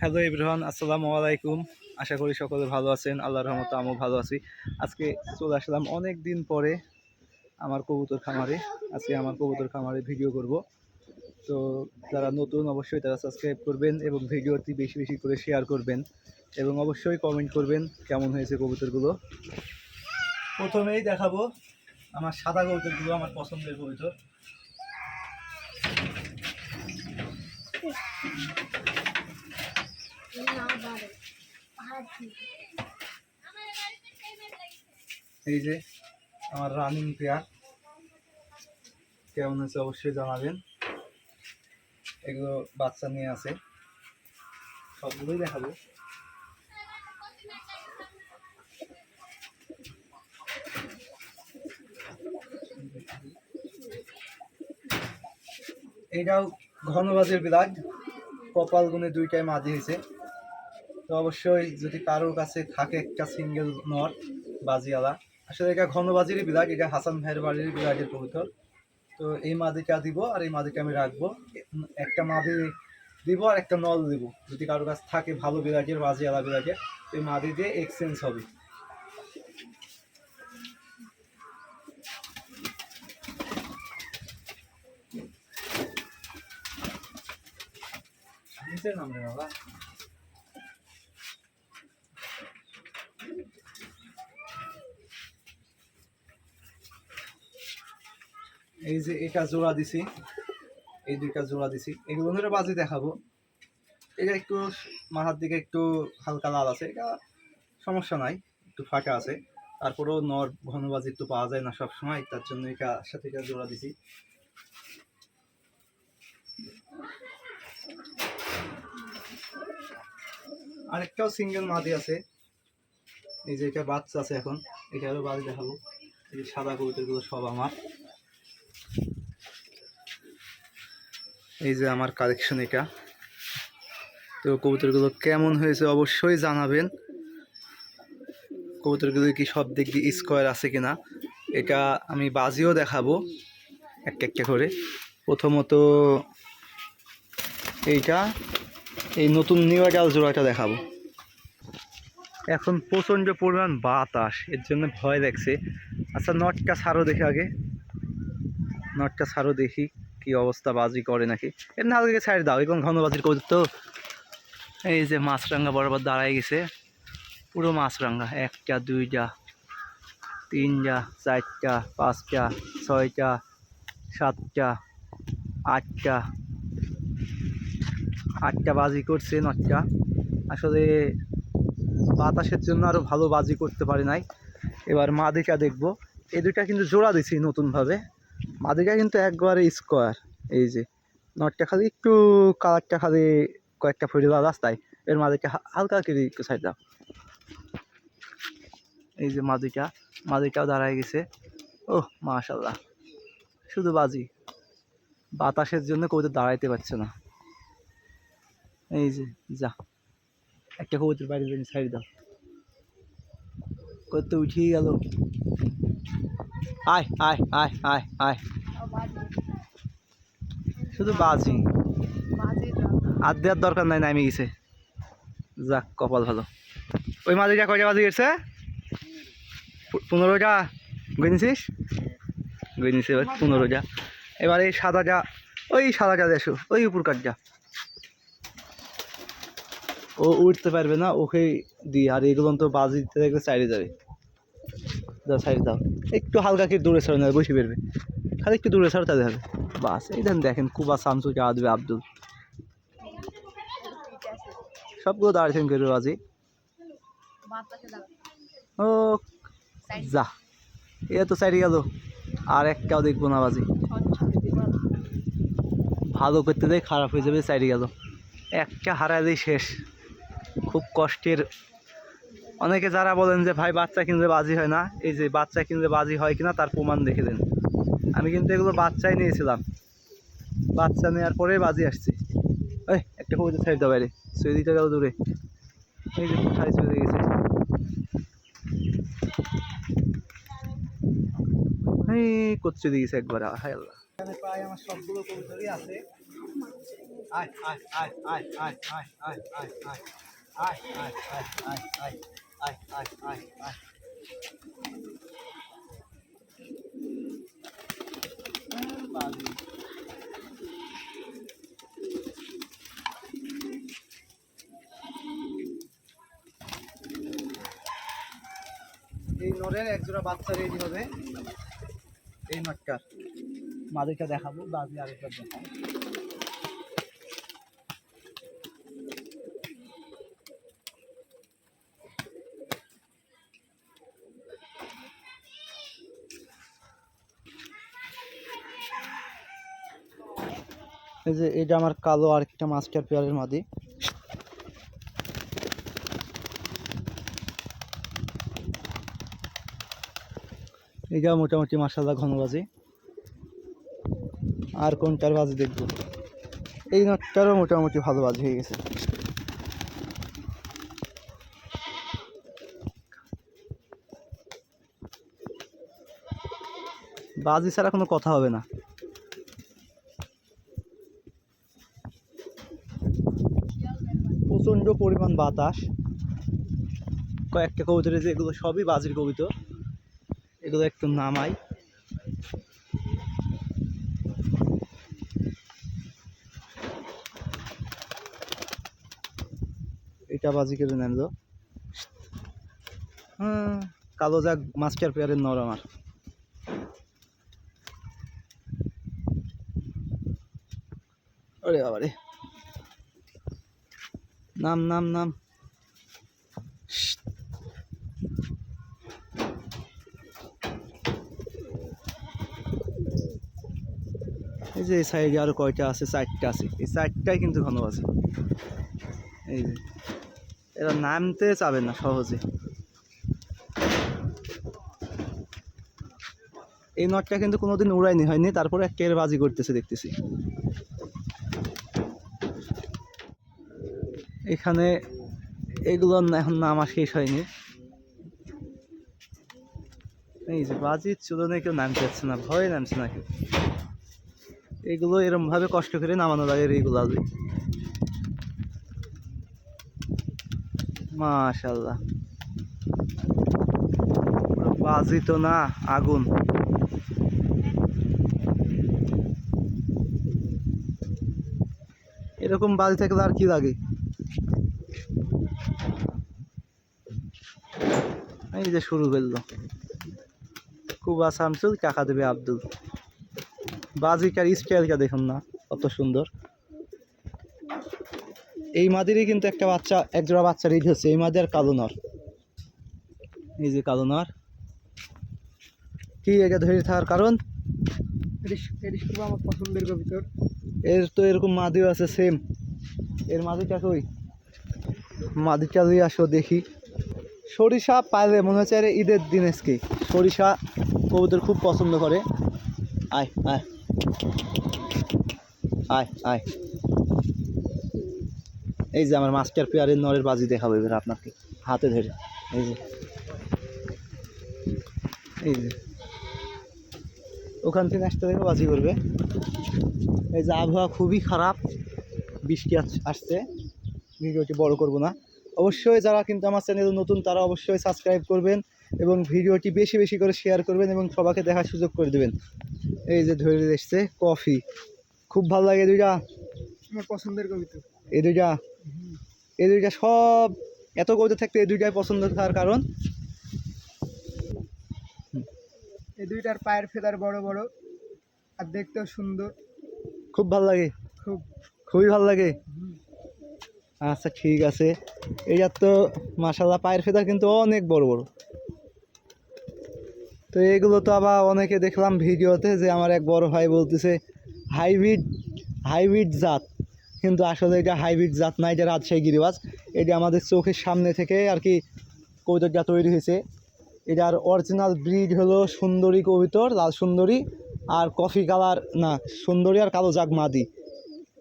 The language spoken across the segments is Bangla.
হ্যালো ইব্রাহান আসসালামু আলাইকুম। আশা করি সকলে ভালো আছেন, আল্লাহর রহমতে আমিও ভালো আছি। আজকে চলে আসলাম অনেক দিন পরে আমার কবুতর খামারে। আজকে আমার কবুতর খামারে ভিডিও করব। তো যারা নতুন অবশ্যই তারা সাবস্ক্রাইব করবেন এবং ভিডিওটি বেশি বেশি করে শেয়ার করবেন এবং অবশ্যই কমেন্ট করবেন কেমন হয়েছে কবুতরগুলো। প্রথমেই দেখাবো আমার সাদা কবুতরগুলো, আমার পছন্দের কবুতর। এই যে আমার রানিং পেয়ার কেমন হয়েছে অবশ্যই জানাবেন। এগুলো বাচ্চা নিয়ে আছে। সবগুলোই দেখাবো। এইটাও ঘনবাজের বিলাট কপাল গুনে দুইটাই মাঝি হয়েছে। তো অবশ্যই যদি কারোর কাছে থাকে একটা সিঙ্গেল নট বাজিওয়ালা আসলে এটা ঘনবাজিরই বিলাট এটা হাসান ভাইয়ের বাড়ির বিলাটের কবুতর। তো এই মাদিটা দিব আর এই মাদিকে আমি রাখব। একটা মাদি দিব আর একটা নল দিব। যদি কারোর কাছে থাকে ভালো বিলাটের বাজিওয়ালা বিলাটের তো এই মাদি দিয়ে এক্সচেঞ্জ হবে। নাম বাবা। এই যে এটা জোড়া দিছি। এই দুইটা জোড়া দিছি। এগুলো ধরে বাজি দেখাবো। এটা একটু মাথার দিকে একটু হালকা লাল আছে। এটা সমস্যা নাই, একটু ফাঁকা আছে। তারপরেও নর ঘনবাজি একটু পাওয়া যায় না সব সময় তার জন্য এটা সাথে এটা জোড়া দিছি। আরেকটাও সিঙ্গেল মাদি আছে। এই যে এটা বাচ্চা আছে এখন এটা আরও বাদি দেখাবো। এই সাদা কবুতরগুলো সব আমার। এই যে আমার কালেকশন এটা। তো কবুতরগুলো কেমন হয়েছে অবশ্যই জানাবেন। কবুতরগুলো কি সব দিক দিয়ে স্কোয়ার আছে কিনা, এটা আমি বাজিও দেখাবো একটা একটা করে। প্রথমত এইটা, এই নতুন নিউ আইডাল জোড়াটা দেখাবো। এখন প্রচণ্ড পরিমাণ বাতাস, এর জন্য ভয় লাগছে। আচ্ছা নটটা ছাড়ো দেখে আগে। নটটা ছাড়ো দেখি। কি অবস্থা, বাজি করে নাকি? না আগে ছাড় দাও এখন ঘন বাজির কবুতর তো। এই যে মাছরাঙ্গা বরাবর দাঁড়ায় গেছে। পুরো মাছরাঙ্গা, একটা, দুইটা, তিনটা, চারটা, পাঁচটা, ছয়টা, সাতটা, আটটা। আটটা বাজি করছে নটটা। আসলে বাতাসের জন্য আরও ভালো বাজি করতে পারে নাই। এবার মাদিকা দেখব। এ দুইটা কিন্তু জোড়া দিছি নতুনভাবে। মাদিকা কিন্তু একবারে স্কোয়ার এই যে নটটা খালি একটু কালারটা খালি কয়েকটা ফুটে দেওয়া রাস্তায়, এর মাদিকা হা- হালকা করে একটু সাইড দাও। এই যে মাদিকা মাদিকাও দাঁড়ায় গেছে। ও মাশাল্লাহ শুধু বাজি। বাতাসের জন্য কবুতর দাঁড়াইতে পারছে না। এই যে, যা, একটা কবুতর বাইরে সাইড দাও। কত উঠিয়ে গেল। আয় আয় আয় আয় আয়। শুধু বাজি। আর দেওয়ার দরকার নাই নামে গেছে। যাক, কপাল ভালো। ওই মাঝিটা কয়টা বাজি গেছে? পনেরোটা? গিয়েছিস গিয়েছিস এবার পনেরোটা। এবার এই সাদাটা, ওই সাদাটা দেখো, ওই উপর কাঠটা। ও উঠতে পারবে না, ওকে দিই আর এগুলো তো বাজি দিতে সাইডে যাবে। দাও সাইডে দাও। একটু হালকা কি দূরে সরে নেবে বসে বেরবে। খালি একটু দূরে সরে তাদের হবে। বাস, এই দেন দেখেন, কুবা শামসু আদবে আব্দুল। সবগুলো দাঁড়িয়েছেন করে বাজি। ও যা। এ তো সাইডে গেল। আর একটাও দেখব না বাজি। ভালো করতে দেয়, খারাপ হয়ে যাবে, সাইডে গেল। একটা দিয়ে শেষ। খুব কষ্টের অনেকে যারা বলেন যে, ভাই, বাচ্চা কিনলে বাজি হয় না। এই যে, বাচ্চা কিনলে বাজি হয় কিনা, তার প্রমাণ দেখে দেন। আমি কিন্তু এগুলো বাচ্চাই নিয়েছিলাম। বাচ্চা নেওয়ার পরে বাজি আসছে। এই, একটা কবিতা সাইড দাও বাইরে। সৈদিটা গেল দূরে। এই যে, কোথায় চলে গেছে? এই করছে দিয়েছে একবার? আল্লাহ। প্রায় আমার সবগুলো আছে। আয় আয় আয় আয় আয় আয় আয় আয় আয়। আয় আয় আয় আয় আয় আয় আয় আয় আয় এই নরের একজোড়া বাচ্চা রেডি হবে। এই নটটার মাদেরকে দেখাবো বাজি আরেকবার দেখাবো। এই যে এটা আমার কালো আরেকটা মাস্টার পেয়ারের মাদি। এটা মোটামুটি মাসাল্লাহ ঘন বাজি। আর কোনটার বাজি দেখব? এই নটটারও মোটামুটি ভালো বাজি হয়ে গেছে। বাজি ছাড়া কোনো কথা হবে না। প্রচণ্ড পরিমাণ বাতাস। কয়েকটা কবুতরে যে এগুলো সবই বাজির কবিতর। এগুলো একটু নামাই। এটা বাজি কেটে তো। হ্যাঁ, কালো যাক মাস্টার পেয়ারের নর আমার। ওরে বাবারে। নাম নাম নাম। এই যে এই সাইডে আরও কয়টা আছে? চারটা আছে। এই চারটাই কিন্তু ঘন আছে। এই যে। এরা নামতে চাবে না সহজে। এই নটটা কিন্তু কোনোদিন উড়াইনি হয়নি। তারপরে একের বাজি করতেছে, দেখতেছি। এখানে এগুলো এখন নামা শেষ হয়নি। এই যে বাজির চুলনে কেউ নামতে যাচ্ছে না, ভয়ে নামছে না কেউ। এগুলো এরমভাবে কষ্ট করে নামানো লাগে এইগুলো আগে মাশাল্লাহ বাজি তো না, আগুন। এরকম বাজি থাকলে আর কি লাগে? এই যে শুরু করল কুবা শামসুল টাকা দেবে আব্দুল। বাজিকার স্টাইলটা দেখুন না কত সুন্দর। এই মাদিরই কিন্তু একটা বাচ্চা একজোড়া বাচ্চা রেডি হচ্ছে এই মাদি আর কালো নর। এই যে কালো নর। কি এটা ধরে থাকার কারণ? আমার পছন্দের কবিতর। এর তো এরকম মাদিও আছে সেম এর মাদিটা কই? মাদিটা দিয়ে আসো দেখি। সরিষা পাইলে মনে হচ্ছে আরে ঈদের দিন আজকে। সরিষা কবুতর খুব পছন্দ করে। আয় আয়। আয় আয়। এই যে আমার মাস্টার পেয়ারের নরের বাজি দেখাবো এবার আপনাকে, হাতে ধরে। এই যে। এই যে। ওখান থেকে আসতে দেখে বাজি করবে। এই যে আবহাওয়া খুবই খারাপ। বৃষ্টি আস- আসছে। ভিডিওটি বড় করব না। অবশ্যই যারা কিন্তু আমার চ্যানেল নতুন তারা অবশ্যই সাবস্ক্রাইব করবেন এবং ভিডিওটি বেশি বেশি করে শেয়ার করবেন এবং সবাইকে দেখার সুযোগ করে দেবেন। এই যে ধরে এসছে কফি খুব ভালো লাগে এই দুইটা। আমার পছন্দের কবিতর এই দুইটা। এই দুইটা সব এত কবিতা থাকতে এই দুইটাই পছন্দ থাকার কারণ? এই দুইটার পায়ের ফেদার বড় বড় আর দেখতেও সুন্দর। খুব ভালো লাগে। খুব। খুবই ভালো লাগে। আচ্ছা ঠিক আছে। এইটার তো মাসাল্লাহ পায়ের ফেদার কিন্তু অনেক বড় বড়। তো এগুলো তো আবার অনেকে দেখলাম ভিডিওতে যে আমার এক বড় ভাই বলতেছে, হাইব্রিড হাইব্রিড জাত। কিন্তু আসলে এটা হাইব্রিড জাত না, এটা রাজশাহী গিরিবাজ। এটা আমাদের চোখের সামনে থেকে আর কি কবিতরটা তৈরি হয়েছে। এটার অরিজিনাল ব্রিড হলো সুন্দরী কবিতর, লাল সুন্দরী, আর কফি কালার না, সুন্দরী আর কালো জাগ মাদি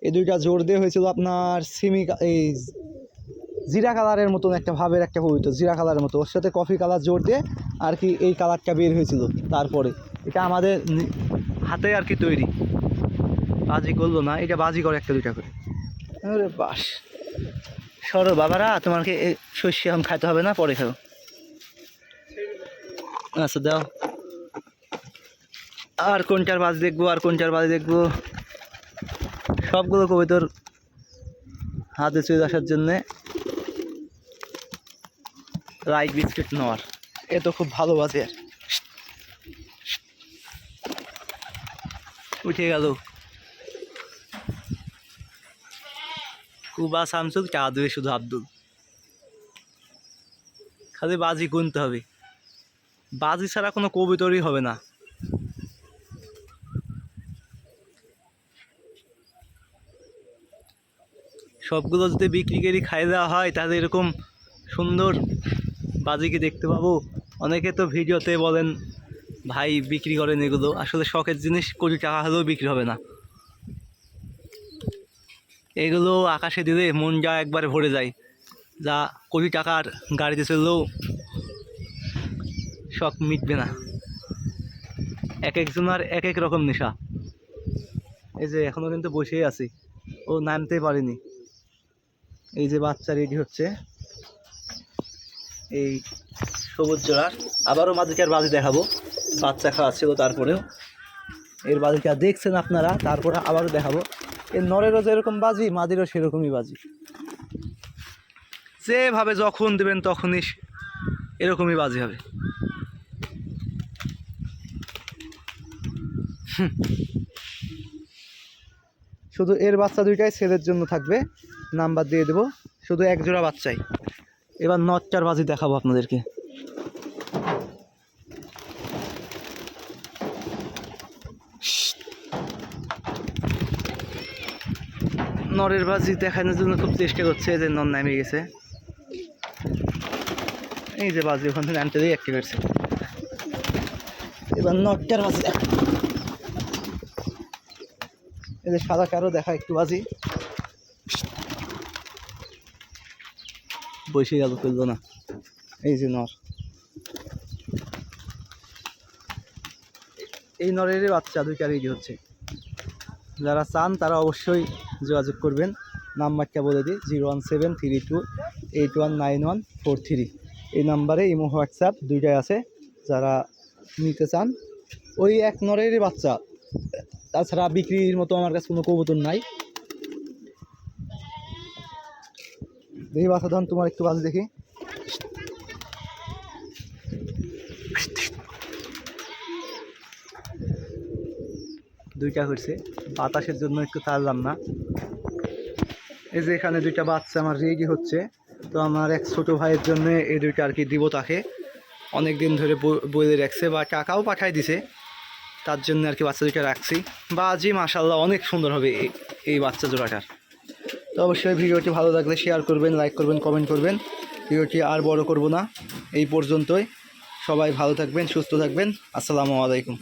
এই দুইটা জোর দিয়ে হয়েছিল আপনার সিমি এই জিরা কালারের মতন একটা ভাবের একটা কবিতা জিরা কালারের মতো। ওর সাথে কফি কালার জোর দিয়ে আর কি এই কালারটা বের হয়েছিল তারপরে। এটা আমাদের হাতে আর কি তৈরি। বাজি করল না, এটা বাজি করে একটা দুইটা করে। বাস। সরো বাবারা, তোমাকে শস্য এখন খাইতে হবে না, পরে খাও আচ্ছা দাও। আর কোনটার বাজ দেখব, আর কোনটার বাজ দেখব? সবগুলো কবিতর হাতে চলে আসার জন্যে লাইট বিস্কিট নেওয়ার। এ তো খুব ভালো বাজে। উঠে গেল। কুবা শামসুল চা দেবে শুধু আব্দুল। খালি বাজি গুনতে হবে। বাজি ছাড়া কোনো কবিতরই হবে না। সবগুলো যদি বিক্রি করে খাই দেওয়া হয়, তাহলে এরকম সুন্দর বাজিকে দেখতে পাবো। অনেকে তো ভিডিওতে বলেন, ভাই, বিক্রি করেন এগুলো। আসলে শখের জিনিস কোটি টাকা হলেও বিক্রি হবে না। এগুলো আকাশে দিলে মন যা একবারে ভরে যায়। যা কোটি টাকার গাড়িতে চললেও শখ মিটবে না। এক একজনের এক এক রকম নেশা। এই যে এখনও কিন্তু বসেই আছি। ও নামতেই পারেনি। এই যে বাচ্চা রেডি হচ্ছে। এই সবুজ জোড়ার। আবারও মাদিকার বাজি দেখাবো। বাচ্চা খাওয়াচ্ছিল তারপরেও। এর বাজিটা দেখছেন আপনারা, তারপরে আবারও দেখাবো। এর নরেরও যেরকম বাজি, মাদিরও সেরকমই বাজি। যেভাবে যখন দেবেন তখনই এরকমই বাজি হবে। হুম। শুধু এর বাচ্চা দুইটাই ছেলের জন্য থাকবে। নাম্বার দিয়ে দেবো। শুধু এক জোড়া বাচ্চাই। এবার নটটার বাজি দেখাবো আপনাদেরকে। নরের বাজি দেখানোর জন্য খুব চেষ্টা করছে যে নর নামে গেছে। এই যে বাজি ওখান থেকে নামতে দিয়ে একটি করছে। এবার নটটার বাজি দেখা এই যে সাদা কারও দেখা একটু বাজি। বসে গেল তুললো না। এই যে নর। এই নরেরই বাচ্চা দুইটা রেডি হচ্ছে। যারা চান তারা অবশ্যই যোগাযোগ করবেন। নাম্বারটা বলে দিই, zero one seven three two eight one nine one four three. এই নাম্বারে ইমো, হোয়াটসঅ্যাপ দুইটাই আছে। যারা নিতে চান, ওই এক নরেরই বাচ্চা। তাছাড়া বিক্রির মতো আমার কাছে কোনো কবুতর নাই। দেখি বাচ্চা ধন, তোমার একটু বাজ দেখি। দুইটা হয়েছে। বাতাসের জন্য একটু তারলাম না। এই যে এখানে দুইটা বাচ্চা আমার রেডি হচ্ছে। তো আমার এক ছোট ভাইয়ের জন্য এই দুইটা আর কি দিব তাকে। অনেক দিন ধরে ব- বলে রাখছে বা টাকাও পাঠাই দিছে। তার জন্য আর কি বাচ্চা দুইটা রাখছি। বা আজই মাশাল্লাহ অনেক সুন্দর হবে এই বাচ্চা জোড়াটার। তো অবশ্যই ভিডিওটি ভালো লাগলে শেয়ার করবেন লাইক করবেন কমেন্ট করবেন। ভিডিওটি আর বড় করব না, এই পর্যন্তই। সবাই ভালো থাকবেন, সুস্থ থাকবেন। আসসালামু আলাইকুম।